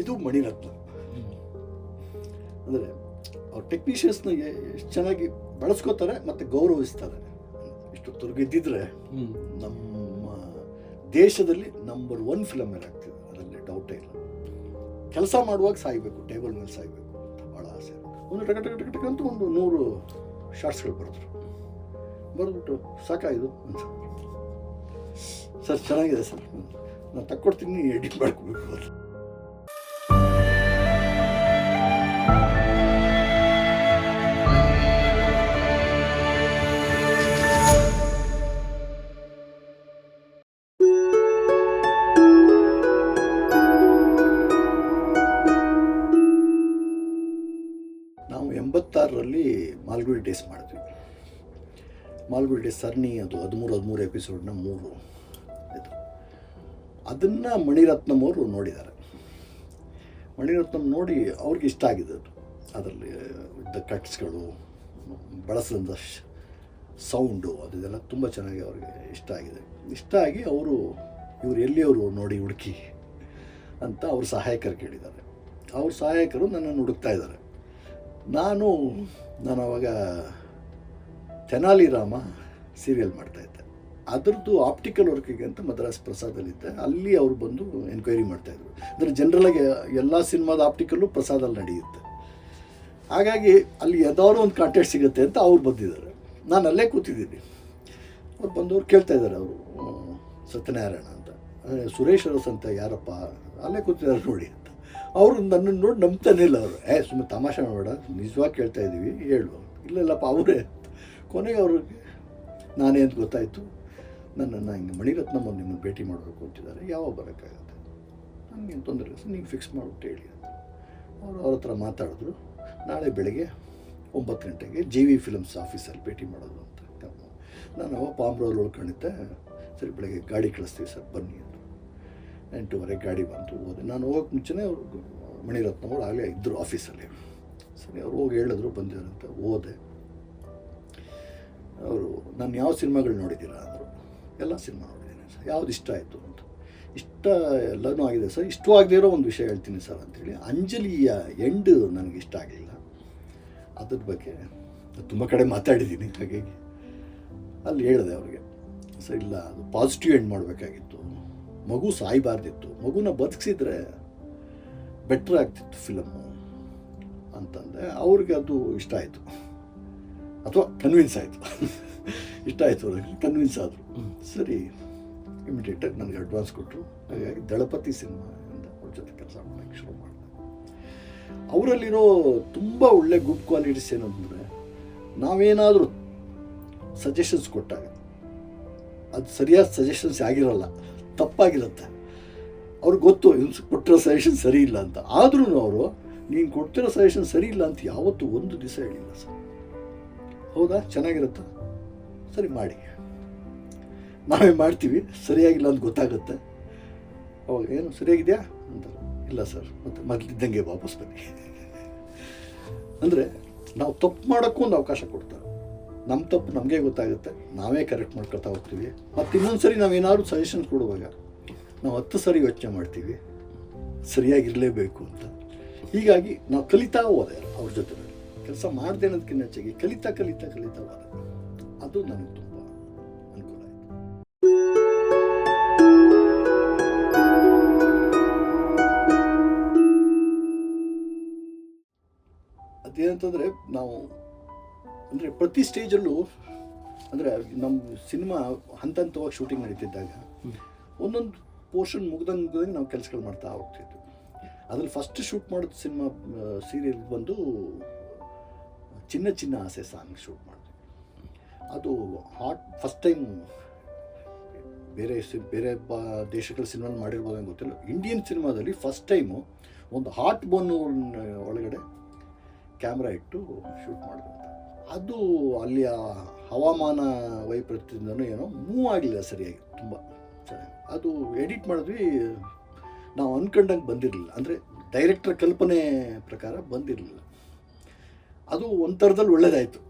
ಇದು ಮಣಿರತ್ನ. ಅಂದರೆ ಅವ್ರ ಟೆಕ್ನಿಷಿಯನ್ಸ್ನ ಎಷ್ಟು ಚೆನ್ನಾಗಿ ಬಳಸ್ಕೋತಾರೆ ಮತ್ತು ಗೌರವಿಸ್ತಾರೆ. ಇಷ್ಟು ತೊರಗಿದ್ದಿದ್ರೆ ನಮ್ಮ ದೇಶದಲ್ಲಿ ನಂಬರ್ ಒನ್ ಫಿಲಮ್ ಆಗ್ತಿದೆ ಅದರಲ್ಲಿ ಡೌಟೇ ಇಲ್ಲ. ಕೆಲಸ ಮಾಡುವಾಗ ಸಾಯ್ಬೇಕು ಟೇಬಲ್ ಮೇಲೆ ಸಾಯ್ಬೇಕು. ಅಂತ ಭಾಳ ಆಸೆ. ಒಂದು ಟಕ ಟಕ ಟಕ ಟಕ ಅಂತ ಒಂದು ನೂರು ಶಾರ್ಟ್ಸ್ಗಳು ಬರೆದ್ರು ಬರೆದ್ಬಿಟ್ಟು ಸಾಕಾಯಿತು ಅಂತ ಸರ್ ಚೆನ್ನಾಗಿದೆ ಸರ್. ನಾನು ತಕ್ಕೊಡ್ತೀನಿ ಎಡಿಟ್ ಮಾಡ್ಕೋಬೇಕು ಮಾಲ್ಗುಡಿ ಡೇಸ್ ಮಾಡಿದ್ವಿ. ಮಾಲ್ಗುಡಿ ಡೇಸ್ ಸರಣಿ ಅದು ಹದಿಮೂರು ಹದಿಮೂರು ಎಪಿಸೋಡ್ನ ಮೂರು ಇದು. ಅದನ್ನು ಮಣಿರತ್ನಂ ಅವರು ನೋಡಿದ್ದಾರೆ. ಮಣಿರತ್ನಂ ನೋಡಿ ಅವ್ರಿಗೆ ಇಷ್ಟ ಆಗಿದೆ ಅದು ಅದರಲ್ಲಿ ಇದ್ದ ಕಟ್ಸ್ಗಳು ಬಳಸಿದ ಸೌಂಡು ಅದು ಇದೆಲ್ಲ ತುಂಬ ಚೆನ್ನಾಗಿ ಅವ್ರಿಗೆ ಇಷ್ಟ ಆಗಿದೆ. ಇಷ್ಟ ಆಗಿ ಅವರು, ಇವರು ಎಲ್ಲಿಯವರು ನೋಡಿ ಹುಡುಕಿ ಅಂತ ಅವ್ರ ಸಹಾಯಕರು ಕೇಳಿದ್ದಾರೆ. ಅವ್ರ ಸಹಾಯಕರು ನನ್ನನ್ನು ಹುಡುಕ್ತಾ ಇದ್ದಾರೆ. ನಾನು ನಾನು ಅವಾಗ ತೆನಾಲಿ ರಾಮ ಸೀರಿಯಲ್ ಮಾಡ್ತಾಯಿದ್ದೆ ಅದರದ್ದು ಆಪ್ಟಿಕಲ್ ವರ್ಕಿಗೆ ಅಂತ ಮದ್ರಾಸ್ ಪ್ರಸಾದಲ್ಲಿದ್ದೆ ಅಲ್ಲಿ ಅವರು ಬಂದು ಎನ್ಕ್ವೈರಿ ಮಾಡ್ತಾಯಿದ್ರು ಅಂದರೆ ಜನರಲಾಗಿ ಎಲ್ಲ ಸಿನಿಮಾದ ಆಪ್ಟಿಕಲ್ಲು ಪ್ರಸಾದಲ್ಲಿ ನಡೆಯುತ್ತೆ. ಹಾಗಾಗಿ ಅಲ್ಲಿ ಯಾವ್ದಾದ್ರು ಒಂದು ಕಾಂಟ್ಯಾಕ್ಟ್ ಸಿಗುತ್ತೆ ಅಂತ ಅವ್ರು ಬಂದಿದ್ದಾರೆ. ನಾನು ಅಲ್ಲೇ ಕೂತಿದ್ದೀನಿ. ಅವ್ರು ಬಂದವ್ರು ಕೇಳ್ತಾಯಿದ್ದಾರೆ ಅವರು ಸತ್ಯನಾರಾಯಣ ಅಂತ. ಸುರೇಶ್ ಅರಸ್ ಅಂತ ಯಾರಪ್ಪ? ಅಲ್ಲೇ ಕೂತಿದ್ದಾರೆ ನೋಡಿ ಅವರು ನನ್ನನ್ನು ನೋಡಿ ನಂಬ್ತಾನೆ ಇಲ್ಲ ಅವರು. ಏ ಸುಮ್ಮನೆ ತಮಾಷೆ ಮಾಡಬೇಡ. ನಿಜವಾಗಿ ಕೇಳ್ತಾ ಇದ್ದೀವಿ ಹೇಳು. ಇಲ್ಲ, ಇಲ್ಲಪ್ಪ, ಅವರೇ. ಕೊನೆಗೆ ಅವ್ರಿಗೆ ಅಂತ ಗೊತ್ತಾಯಿತು. ನನ್ನನ್ನು ಹಿಂಗೆ ಮಣಿರತ್ನಮ್ಮ ನಿಮ್ಮನ್ನು ಭೇಟಿ ಮಾಡಬೇಕು ಅಂತಿದ್ದಾರೆ. ಯಾವಾಗ ಬರೋಕ್ಕಾಗುತ್ತೆ? ನನಗೇನು ತೊಂದರೆ ಇಲ್ಲ. ಸರ್, ನೀವು ಫಿಕ್ಸ್ ಮಾಡಿಬಿಟ್ಟು ಹೇಳಿ ಅವರು ಅವ್ರ ಹತ್ರ ಮಾತಾಡಿದ್ರು. ನಾಳೆ ಬೆಳಗ್ಗೆ ಒಂಬತ್ತು ಗಂಟೆಗೆ ಜಿ ವಿ ಫಿಲಮ್ಸ್ ಆಫೀಸಲ್ಲಿ ಭೇಟಿ ಮಾಡೋದು ಅಂತ. ನಾನು ಪಾಮ್ರೋಲ್ ಉಳ್ಕೊಂಡಿದ್ದೆ. ಸರಿ, ಬೆಳಗ್ಗೆ ಗಾಡಿ ಕಳಿಸ್ತೀವಿ ಸರ್, ಬನ್ನಿ ಎಂಟೂವರೆಗೆ ಗಾಡಿ ಬಂತು. ಹೋದೆ. ನಾನು ಹೋಗೋಕ್ಕೆ ಮುಂಚೆನೇ ಅವರು ಮಣಿರತ್ನವ್ರು ಆಗಲೇ ಇದ್ದರು ಆಫೀಸಲ್ಲಿ. ಸರಿ, ಅವ್ರು ಹೋಗಿ ಹೇಳಿದ್ರು ಅಂತ ಹೋದೆ. ಅವರು, ನಾನು ಯಾವ ಸಿನಿಮಾಗಳು ನೋಡಿದ್ದೀರಾ? ಅಂದರು. ಎಲ್ಲ ಸಿನಿಮಾ ನೋಡಿದ್ದೀನಿ ಸರ್. ಯಾವ್ದು ಇಷ್ಟ ಆಯಿತು? ಅಂತ. ಇಷ್ಟ ಎಲ್ಲನೂ ಆಗಿದೆ ಸರ್. ಇಷ್ಟು ಆಗದೇ ಇರೋ ಒಂದು ವಿಷಯ ಹೇಳ್ತೀನಿ ಸರ್ ಅಂತೇಳಿ ಅಂಜಲಿಯ ಎಂಡ್ ನನಗೆ ಇಷ್ಟ ಆಗಲಿಲ್ಲ. ಅದ್ರ ಬಗ್ಗೆ ತುಂಬ ಕಡೆ ಮಾತಾಡಿದ್ದೀನಿ ಹಾಗಾಗಿ. ಅಲ್ಲಿ ಹೇಳಿದೆ ಅವರಿಗೆ. ಸರ್, ಇಲ್ಲ, ಅದು ಪಾಸಿಟಿವ್ ಎಂಡ್ ಮಾಡಬೇಕಾಗಿತ್ತು. ಮಗು ಸಾಯಬಾರ್ದಿತ್ತು. ಮಗುನ ಬದುಕಿಸಿದ್ರೆ ಬೆಟ್ರ್ ಆಗ್ತಿತ್ತು ಫಿಲಮ್ಮು ಅಂತಂದರೆ ಅವ್ರಿಗೆ ಅದು ಇಷ್ಟ ಆಯಿತು. ಅಥವಾ ಕನ್ವಿನ್ಸ್ ಆಯಿತು. ಇಷ್ಟ ಆಯಿತು ಅವ್ರಿಗೆ ಕನ್ವಿನ್ಸ್ ಆದರು. ಸರಿ ಇಮಿಡಿಯೇಟಾಗಿ ನನಗೆ ಅಡ್ವಾನ್ಸ್ ಕೊಟ್ಟರು ಹಾಗಾಗಿ ದಳಪತಿ ಸಿನಿಮಾ ಅವ್ರ ಜೊತೆ ಕೆಲಸ ಮಾಡೋಕ್ಕೆ ಶುರು ಮಾಡಿದೆ. ಅವರಲ್ಲಿರೋ ತುಂಬ ಒಳ್ಳೆ ಗುಡ್ ಕ್ವಾಲಿಟೀಸ್ ಏನಂದರೆ ನಾವೇನಾದರೂ ಸಜೆಷನ್ಸ್ ಕೊಟ್ಟಾಗ ಅದು ಸರಿಯಾದ ಸಜೆಷನ್ಸ್ ಆಗಿರಲ್ಲ. ತಪ್ಪಾಗಿರುತ್ತೆ. ಅವ್ರಿಗೆ ಗೊತ್ತು ಇವ್ನು ಕೊಟ್ಟಿರೋ ಸಜೆಷನ್ ಸರಿ ಇಲ್ಲ ಅಂತ. ಆದ್ರೂ ಅವರು, ನೀನು ಕೊಡ್ತಿರೋ ಸಜೆಷನ್ ಸರಿ ಇಲ್ಲ ಅಂತ ಯಾವತ್ತೂ ಒಂದು ದಿವಸ ಹೇಳಿಲ್ಲ ಸರ್. ಹೌದಾ? ಚೆನ್ನಾಗಿರುತ್ತಾ? ಸರಿ, ಮಾಡಿ. ನಾವೇ ಮಾಡ್ತೀವಿ. ಸರಿಯಾಗಿಲ್ಲ ಅಂತ ಗೊತ್ತಾಗುತ್ತೆ. ಅವಾಗ, ಏನು, ಸರಿಯಾಗಿದೆಯಾ? ಅಂತ. ಇಲ್ಲ ಸರ್. ಮತ್ತು ಮೊದಲಿದ್ದಂಗೆ ವಾಪಸ್ ಬನ್ನಿ. ಅಂದರೆ, ನಾವು ತಪ್ಪು ಮಾಡೋಕ್ಕೂ ಒಂದು ಅವಕಾಶ ಕೊಡ್ತಾರೆ. ನಮ್ಮ ತಪ್ಪು ನಮಗೆ ಗೊತ್ತಾಗುತ್ತೆ. ನಾವೇ ಕರೆಕ್ಟ್ ಮಾಡ್ಕೊತಾ ಹೋಗ್ತೀವಿ. ಮತ್ತು ಇನ್ನೊಂದು ಸರಿ ನಾವೇನಾದ್ರು ಸಜೆಷನ್ ಕೊಡುವಾಗ ನಾವು ಹತ್ತು ಸರಿ ಯೋಚನೆ ಮಾಡ್ತೀವಿ. ಸರಿಯಾಗಿರಲೇಬೇಕು ಅಂತ. ಹೀಗಾಗಿ ನಾವು ಕಲಿತಾ ಹೋದೆ ಅವ್ರ ಜೊತೆ ಕೆಲಸ ಮಾಡದೆ ಅನ್ನೋದಕ್ಕಿಂತ ಹೆಚ್ಚಾಗಿ ಕಲಿತಾ ಕಲಿತಾ ಕಲಿತಾ ಅದು ನನಗೆ ತುಂಬ ಅನುಕೂಲ ಆಯಿತು. ಅದೇನಂತಂದರೆ ನಾವು ಅಂದರೆ ಪ್ರತಿ ಸ್ಟೇಜಲ್ಲೂ ಅಂದರೆ ನಮ್ಮ ಸಿನಿಮಾ ಹಂತ ಹಂತವಾಗಿ ಶೂಟಿಂಗ್ ನಡೀತಿದ್ದಾಗ ಒಂದೊಂದು ಪೋರ್ಷನ್ ಮುಗ್ದಂಗೆ ನಾವು ಕೆಲಸಗಳು ಮಾಡ್ತಾ ಹೋಗ್ತಿದ್ವಿ. ಅದ್ರಲ್ಲಿ ಫಸ್ಟ್ ಶೂಟ್ ಮಾಡಿದ ಸಿನಿಮಾ ಸೀರಿಯಲ್ ಬಂದು ಚಿನ್ನ ಚಿನ್ನ ಆಸೆ ಸಾಂಗ್ ಶೂಟ್ ಮಾಡಿದ್ವಿ ಅದು ಹಾಟ್ ಫಸ್ಟ್ ಟೈಮ್ ಬೇರೆ ಸಿ, ಬೇರೆ ದೇಶಗಳ ಸಿನಿಮಾ ಮಾಡಿರ್ಬೋದು ಅಂತ ಗೊತ್ತಿಲ್ಲ. ಇಂಡಿಯನ್ ಸಿನಿಮಾದಲ್ಲಿ ಫಸ್ಟ್ ಟೈಮು ಒಂದು ಹಾಟ್ ಬೋನ್ ಒಳಗಡೆ ಕ್ಯಾಮ್ರಾ ಇಟ್ಟು ಶೂಟ್ ಮಾಡಿದ್ರು ಅದು ಅಲ್ಲಿಯ ಹವಾಮಾನ ವೈಪರೀತ್ಯದಿಂದನೂ ಏನೋ ಮೂವ್ ಆಗಲಿಲ್ಲ ಸರಿಯಾಗಿ, ತುಂಬ ಚೆನ್ನಾಗಿ. ಅದು ಎಡಿಟ್ ಮಾಡಿದ್ವಿ, ನಾವು ಅಂದ್ಕೊಂಡಂಗೆ ಬಂದಿರಲಿಲ್ಲ. ಅಂದರೆ ಡೈರೆಕ್ಟರ್ ಕಲ್ಪನೆ ಪ್ರಕಾರ ಬಂದಿರಲಿಲ್ಲ. ಅದು ಒಂಥರದಲ್ಲಿ ಒಳ್ಳೇದಾಯಿತು.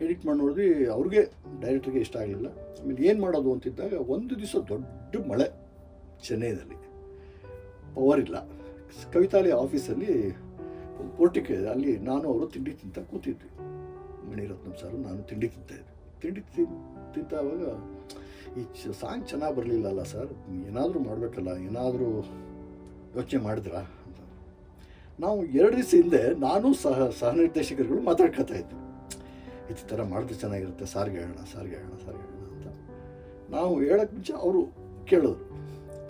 ಎಡಿಟ್ ಮಾಡಿ ನೋಡಿದ್ವಿ, ಅವ್ರಿಗೆ ಡೈರೆಕ್ಟ್ರಿಗೆ ಇಷ್ಟ ಆಗಲಿಲ್ಲ. ಆಮೇಲೆ ಏನು ಮಾಡೋದು ಅಂತಿದ್ದಾಗ ಒಂದು ದಿವಸ ದೊಡ್ಡ ಮಳೆ ಚೆನ್ನೈನಲ್ಲಿ. ಪವರ್ ಇಲ್ಲ. ಕವಿತಾಲಿ ಆಫೀಸಲ್ಲಿ ಪೋರ್ಟಿಕ್ ಅಲ್ಲಿ ನಾನು ಅವರು ತಿಂಡಿ ತಿಂತ ಕೂತಿದ್ವಿ. ಮಣಿರತ್ನಂ ಸರ್, ನಾನು ತಿಂಡಿ ತಿಂತಾಯಿದ್ದೆ ತಿಂಡಿ ತಿನ್ ತಿಂತಾವಾಗ ಈ ಸಾಂಗ್ ಚೆನ್ನಾಗಿ ಬರಲಿಲ್ಲಲ್ಲ ಸರ್, ಏನಾದರೂ ಮಾಡಬೇಕಲ್ಲ, ಏನಾದರೂ ಯೋಚನೆ ಮಾಡಿದ್ರಾ ಅಂತ. ನಾವು ಎರಡು ದಿವಸ ಹಿಂದೆ ನಾನು ಸಹ ಸಹ ನಿರ್ದೇಶಕರುಗಳು ಮಾತಾಡ್ಕೊತಾ ಇದ್ವಿ. ಈ ಥರ ಮಾಡಿದ್ರೆ ಚೆನ್ನಾಗಿರುತ್ತೆ, ಸಾರಿಗೆ ಹೇಳೋಣ ಸಾರಿಗೆ ಹೇಳೋಣ ಸಾರಿಗೆ ಹೇಳೋಣ ಅಂತ. ನಾವು ಹೇಳೋಕ್ಕೆ ಮುಂಚೆ ಅವರು ಕೇಳೋರು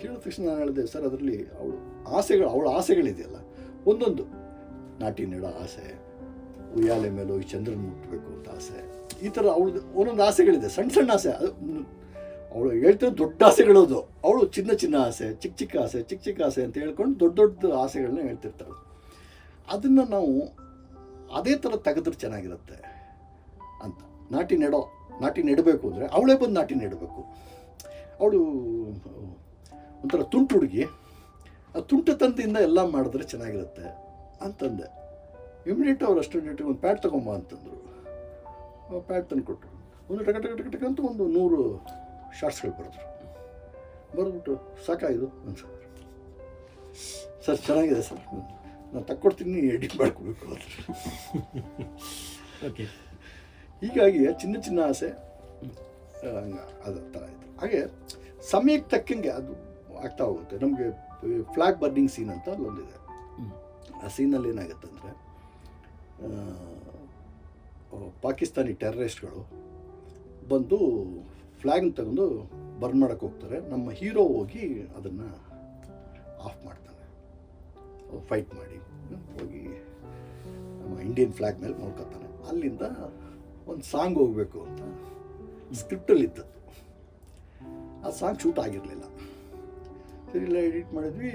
ಕೇಳಿದ ತಕ್ಷಣ ನಾನು ಹೇಳಿದೆ, ಸರ್, ಅದರಲ್ಲಿ ಅವಳು ಆಸೆಗಳು, ಅವಳ ಆಸೆಗಳಿದೆಯಲ್ಲ, ಒಂದೊಂದು. ನಾಟಿ ನೆಡೋ ಆಸೆ ಉಯ್ಯಾಲೆ ಮೇಲೆ ಈ ಚಂದ್ರನ ಮುಟ್ಟಬೇಕು ಅಂತ ಆಸೆ. ಈ ಥರ ಅವಳು ಒಂದೊಂದು ಆಸೆಗಳಿದೆ ಸಣ್ಣ ಸಣ್ಣ ಆಸೆ. ಅದು ಅವಳು ಹೇಳ್ತಿರೋ ದೊಡ್ಡ ಆಸೆಗಳದು ಅವಳು ಚಿನ್ನ ಚಿನ್ನ ಆಸೆ, ಚಿಕ್ಕ ಚಿಕ್ಕ ಆಸೆ, ಚಿಕ್ಕ ಚಿಕ್ಕ ಆಸೆ ಅಂತ ಹೇಳ್ಕೊಂಡು ದೊಡ್ಡ ದೊಡ್ಡ ಆಸೆಗಳನ್ನ ಹೇಳ್ತಿರ್ತಾಳೆ. ಅದನ್ನು ನಾವು ಅದೇ ಥರ ತೆಗೆದ್ರೆ ಚೆನ್ನಾಗಿರುತ್ತೆ ಅಂತ. ನಾಟಿ ನೆಡೋ, ನಾಟಿ ನೆಡಬೇಕು ಅಂದರೆ ಅವಳೇ ಬಂದು ನಾಟಿ ನೆಡಬೇಕು. ಅವಳು ಒಂಥರ ತುಂಟು ಹುಡುಗಿ. ಆ ತುಂಟತನದಿಂದ ಎಲ್ಲ ಮಾಡಿದ್ರೆ ಚೆನ್ನಾಗಿರುತ್ತೆ ಅಂತಂದೆ. ಇಮಿಡಿಯೇಟ್ ಅವ್ರು ಅಷ್ಟು ಒಂದು ಪ್ಯಾಡ್ ತೊಗೊಂಬ ಅಂತಂದರು. ಪ್ಯಾಡ್ ತಂದು ಕೊಟ್ಟರು ಒಂದು ಟಕ ಟಕ ಟಕ ಟಕ ಅಂತ ಒಂದು ನೂರು ಶಾರ್ಟ್ಸ್ಗಳು ಬರೆದ್ರು. ಬರೆದ್ಬಿಟ್ಟು ಸಾಕಾಯಿತು ಅನ್ಸಿದ್ರು ಸರ್ ಚೆನ್ನಾಗಿದೆ ಸರ್. ನಾನು ತಕ್ಕೊಡ್ತೀನಿ ಎಡಿಟ್ ಮಾಡ್ಕೋಬೇಕು ಅಂದ್ರೆ ಓಕೆ ಹೀಗಾಗಿ ಚಿನ್ನ ಚಿನ್ನ ಆಸೆ ಅದು ಥರ ಆಯಿತು ಹಾಗೆ ಸಮಯಕ್ಕೆ ತಕ್ಕಂಗೆ ಅದು ಆಗ್ತಾ ಹೋಗುತ್ತೆ. ನಮಗೆ ಫ್ಲಾಗ್ ಬರ್ನಿಂಗ್ ಸೀನ್ ಅಂತ ಅಲ್ಲೊಂದಿದೆ. ಆ ಸೀನಲ್ಲಿ ಏನಾಗುತ್ತೆ ಅಂದರೆ ಪಾಕಿಸ್ತಾನಿ ಟೆರರಿಸ್ಟ್ಗಳು ಬಂದು ಫ್ಲ್ಯಾಗ್ನ ತಗೊಂಡು ಬರ್ನ್ ಮಾಡೋಕ್ಕೆ ಹೋಗ್ತಾರೆ. ನಮ್ಮ ಹೀರೋ ಹೋಗಿ ಅದನ್ನು ಆಫ್ ಮಾಡ್ತಾನೆ. ಫೈಟ್ ಮಾಡಿ ಹೋಗಿ ನಮ್ಮ ಇಂಡಿಯನ್ ಫ್ಲ್ಯಾಗ್ ಮೇಲೆ ನೋಡ್ಕೊತಾನೆ. ಅಲ್ಲಿಂದ ಒಂದು ಸಾಂಗ್ ಹೋಗಬೇಕು ಅಂತ ಸ್ಕ್ರಿಪ್ಟಲ್ಲಿ ಇದ್ದದ್ದು ಆ ಸಾಂಗ್ ಶೂಟ್ ಆಗಿರಲಿಲ್ಲ. ಸರಿ ಎಡಿಟ್ ಮಾಡಿದ್ವಿ.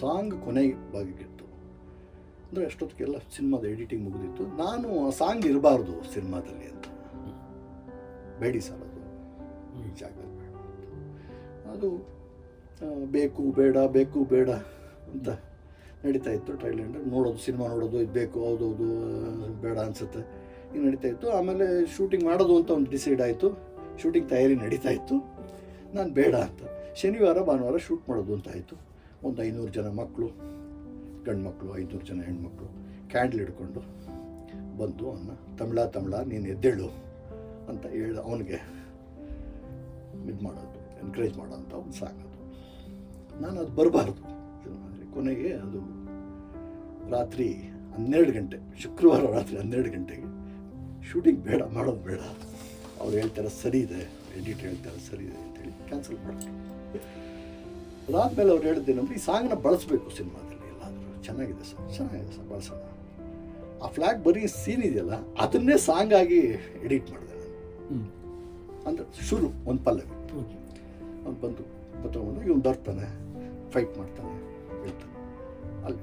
ಸಾಂಗ್ ಕೊನೆ ಭಾಗಕ್ಕಿತ್ತು ಅಂದರೆ ಅಷ್ಟೊತ್ತಿಗೆಲ್ಲ ಸಿನಿಮಾದ ಎಡಿಟಿಂಗ್ ಮುಗಿದಿತ್ತು. ನಾನು ಆ ಸಾಂಗ್ ಇರಬಾರ್ದು ಸಿನಿಮಾದಲ್ಲಿ ಅಂತ. ಬೇಡಿ ಸರ್ ಅದು. ಈ ಜಾಗದಲ್ಲಿ ಬೇಡ ಅದು ಬೇಕು ಬೇಡ ಬೇಕು ಬೇಡ ಅಂತ ನಡೀತಾ ಇತ್ತು ಟ್ರೈಲರ್ ನೋಡೋದು ಸಿನಿಮಾ ನೋಡೋದು ಇದು ಬೇಕು ಹೌದೌದು ಹೌದು ಬೇಡ ಅನಿಸುತ್ತೆ. ಈಗ ನಡೀತಾ ಇತ್ತು. ಆಮೇಲೆ ಶೂಟಿಂಗ್ ಮಾಡೋದು ಅಂತ ಒಂದು ಡಿಸೈಡ್ ಆಯಿತು. ಶೂಟಿಂಗ್ ತಯಾರಿ ನಡೀತಾ ಇತ್ತು. ನಾನು ಬೇಡ ಅಂತ. ಶನಿವಾರ ಭಾನುವಾರ ಶೂಟ್ ಮಾಡೋದು ಅಂತ ಆಯಿತು. ಒಂದು ಐನೂರು ಜನ ಮಕ್ಕಳು ಗಂಡು ಮಕ್ಕಳು ಐನೂರು ಜನ ಹೆಣ್ಮಕ್ಳು ಕ್ಯಾಂಡಲ್ ಹಿಡ್ಕೊಂಡು ಬಂತು ಅವನ್ನ ತಮಿಳ ತಮಿಳ, ನೀನು ಎದ್ದೇಳು ಅಂತ ಹೇಳಿ ಅವನಿಗೆ ಇದು ಮಾಡೋದು ಎನ್ಕರೇಜ್ ಮಾಡೋಂಥ ಅವ್ನು ಸಾಂಗ್ ಅದು. ನಾನು ಅದು ಬರಬಾರ್ದು. ಕೊನೆಗೆ ಅದು ರಾತ್ರಿ ಹನ್ನೆರಡು ಗಂಟೆ, ಶುಕ್ರವಾರ ರಾತ್ರಿ ಹನ್ನೆರಡು ಗಂಟೆಗೆ ಶೂಟಿಂಗ್ ಬೇಡ, ಮಾಡೋದು ಬೇಡ. ಅವ್ರು ಹೇಳ್ತಾರೆ, ಸರಿ ಇದೆ ಎಡಿಟ್ ಹೇಳ್ತಾರೆ, ಸರಿ ಇದೆ ಅಂತೇಳಿ ಕ್ಯಾನ್ಸಲ್ ಮಾಡ್ತಾರೆ. ಅದಾದಮೇಲೆ ಅವ್ರು ಹೇಳಿದ್ದೇನೆಂದ್ರೆ ಈ ಸಾಂಗ್ನ ಬಳಸಬೇಕು ಎಲ್ಲಾದರೂ ಚೆನ್ನಾಗಿದೆ ಸರ್. ಚೆನ್ನಾಗಿದೆ ಸರ್. ಬಳಸೋಣ ಆ ಫ್ಲ್ಯಾಗ್ ಬರೀ ಸೀನ್ ಇದೆಯಲ್ಲ ಅದನ್ನೇ ಸಾಂಗ್ ಆಗಿ ಎಡಿಟ್ ಮಾಡಿದೆ ನಾನು. ಅಂದರೆ ಶುರು ಒಂದು ಪಲ್ಲವಿ. ಅವ್ನು ಬಂದು ಬತ್ತವನು ಇವನು ಬರ್ತಾನೆ ಫೈಟ್ ಮಾಡ್ತಾನೆ ಹೇಳ್ತಾನೆ. ಅಲ್ಲಿ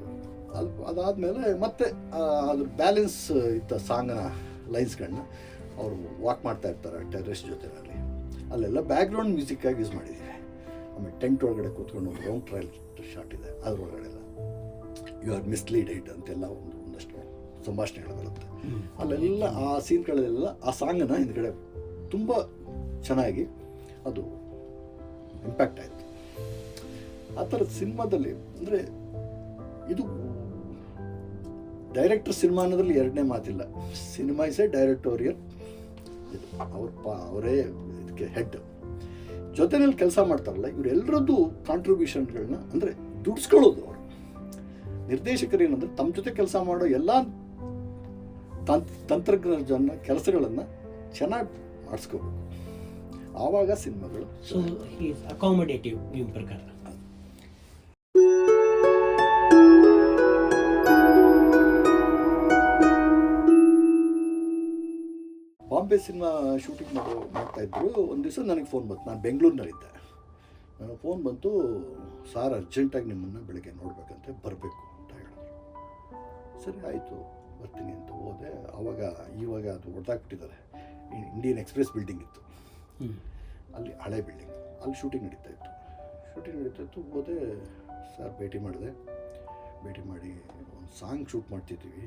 ಅಲ್ಲಿ ಅದಾದಮೇಲೆ ಮತ್ತೆ ಆ, ಅದ್ರ ಬ್ಯಾಲೆನ್ಸ್ ಇತ್ತ ಸಾಂಗ್ನ ಲೈನ್ಸ್ಗಳನ್ನ ಅವರು ವಾಕ್ ಮಾಡ್ತಾ ಇರ್ತಾರೆ ಟೆರರಿಸ್ಟ್ ಜೊತೆನಲ್ಲಿ ಅಲ್ಲೆಲ್ಲ ಬ್ಯಾಕ್ಗ್ರೌಂಡ್ ಮ್ಯೂಸಿಕ್ಕಾಗಿ ಯೂಸ್ ಮಾಡಿದ್ದೀವಿ ಆಮೇಲೆ ಟೆಂಟ್ ಒಳಗಡೆ ಕೂತ್ಕೊಂಡು ಒಂದು ರೌಂಡ್ ಟ್ರಯಲ್ ಶಾಟ್ ಇದೆ. ಅದ್ರೊಳಗಡೆ ಯು ಆರ್ ಮಿಸ್ಲೀಡ್ ಇಟ್ ಅಂತೆಲ್ಲ ಒಂದು ಒಂದಷ್ಟು ಸಂಭಾಷಣೆಗಳು ಬರುತ್ತೆ. ಅಲ್ಲೆಲ್ಲ ಆ ಸೀನ್ಗಳಲ್ಲೆಲ್ಲ ಆ ಸಾಂಗನ್ನು ಹಿಂದ್ಗಡೆ ತುಂಬ ಚೆನ್ನಾಗಿ ಅದು ಇಂಪ್ಯಾಕ್ಟ್ ಆಯಿತು. ಆ ಥರದ ಸಿನಿಮಾದಲ್ಲಿ ಅಂದರೆ ಇದು ಡೈರೆಕ್ಟರ್ ಸಿನಿಮಾ ಅನ್ನೋದ್ರಲ್ಲಿ ಎರಡನೇ ಮಾತಿಲ್ಲ. ಸಿನಿಮಾ ಇಸ್ ಎ ಡೈರೆಕ್ಟೋರಿಯಲ್ ಇದು ಅವ್ರ ಪಾ ಅವರೇ ಇದಕ್ಕೆ ಹೆಡ್ ಜೊತೆನಲ್ಲಿ ಕೆಲಸ ಮಾಡ್ತಾರಲ್ಲ ಇವರೆಲ್ಲರದ್ದು ಕಾಂಟ್ರಿಬ್ಯೂಷನ್ಗಳನ್ನ ಅಂದರೆ ದುಡ್ಸ್ಕೊಳ್ಳೋದು ಅವರು. ನಿರ್ದೇಶಕರು ಏನಂದ್ರೆ ತಮ್ಮ ಜೊತೆ ಕೆಲಸ ಮಾಡೋ ಎಲ್ಲ ತಂತ್ ತಂತ್ರಜ್ಞಾನ ಕೆಲಸಗಳನ್ನು ಚೆನ್ನಾಗಿ ಮಾಡಿಸ್ಕೋಬೇಕು. ಆವಾಗ ಸಿನಿಮಾಗಳು ಸೊ ಅಕಾಮಡೇಟಿವ್ ನಿಮ್ಮ ಪ್ರಕಾರ. ಬಾಂಬೆ ಸಿನಿಮಾ ಶೂಟಿಂಗ್ ಮಾಡೋ ಮಾಡ್ತಾ ಇದ್ರು. ಒಂದು ದಿವಸ ನನಗೆ ಫೋನ್ ಬಂತು. ನಾನು ಬೆಂಗಳೂರಿನಲ್ಲಿದ್ದೆ. ನನಗೆ ಫೋನ್ ಬಂತು ಸಾರ್ ಅರ್ಜೆಂಟಾಗಿ ನಿಮ್ಮನ್ನು ಬೆಳಗ್ಗೆ ನೋಡಬೇಕಂತೆ ಬರಬೇಕು. ಸರಿ ಆಯಿತು ಬರ್ತೀನಿ ಅಂತ ಹೋದೆ. ಆವಾಗ ಇವಾಗ ಅದು ಹೊಡೆದಾಕ್ಬಿಟ್ಟಿದ್ದಾರೆ ಇಂಡಿಯನ್ ಎಕ್ಸ್ಪ್ರೆಸ್ ಬಿಲ್ಡಿಂಗ್ ಇತ್ತು. ಅಲ್ಲಿ ಹಳೆ ಬಿಲ್ಡಿಂಗ್ ಅಲ್ಲಿ ಶೂಟಿಂಗ್ ನಡೀತಾ ಇತ್ತು. ಶೂಟಿಂಗ್ ನಡೀತಾ ಇತ್ತು ಹೋದೆ. ಸರ್ ಭೇಟಿ ಮಾಡಿದೆ. ಭೇಟಿ ಮಾಡಿ ಒಂದು ಸಾಂಗ್ ಶೂಟ್ ಮಾಡ್ತಿದ್ದೀವಿ